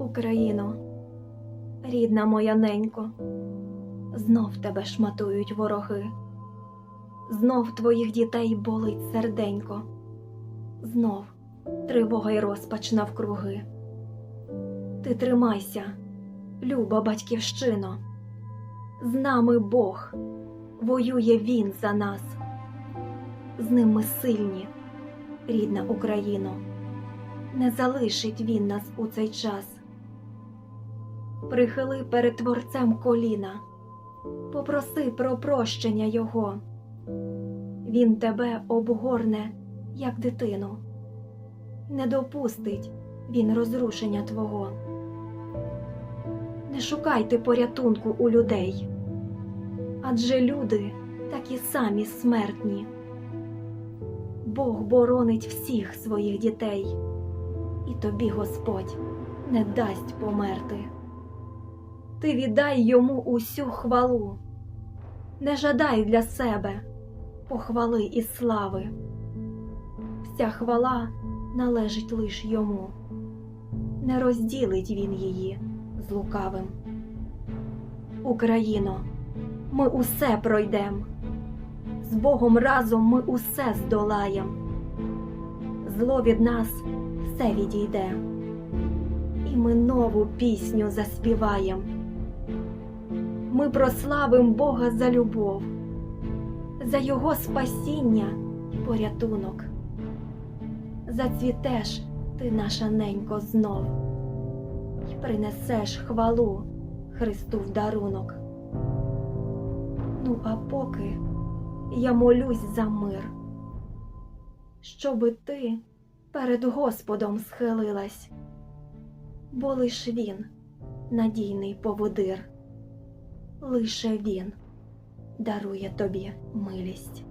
Україно, рідна моя ненько, знов тебе шматують вороги, знов твоїх дітей болить серденько, знов тривога й розпач навкруги. Ти тримайся, люба батьківщино, з нами Бог, воює Він за нас, з ним ми сильні, рідна Україно, не залишить Він нас у цей час. Прихили перед Творцем коліна, попроси про прощення Його. Він тебе обгорне, як дитину, не допустить він розрушення Твого. Не шукайте порятунку у людей, адже люди такі самі смертні. Бог боронить всіх своїх дітей, і тобі Господь не дасть померти. Ти віддай йому усю хвалу, не жадай для себе похвали і слави. Вся хвала належить лиш йому, не розділить він її з лукавим. Україно, ми усе пройдем, з Богом разом ми усе здолаєм, зло від нас все відійде, і ми нову пісню заспіваєм. Ми прославим Бога за любов, за Його спасіння і порятунок. Зацвітеш ти, наша ненько, знов, і принесеш хвалу Христу в дарунок. Ну, а поки я молюсь за мир, щоби ти перед Господом схилилась, бо лиш він надійний поводир, лише він дарує тобі милість.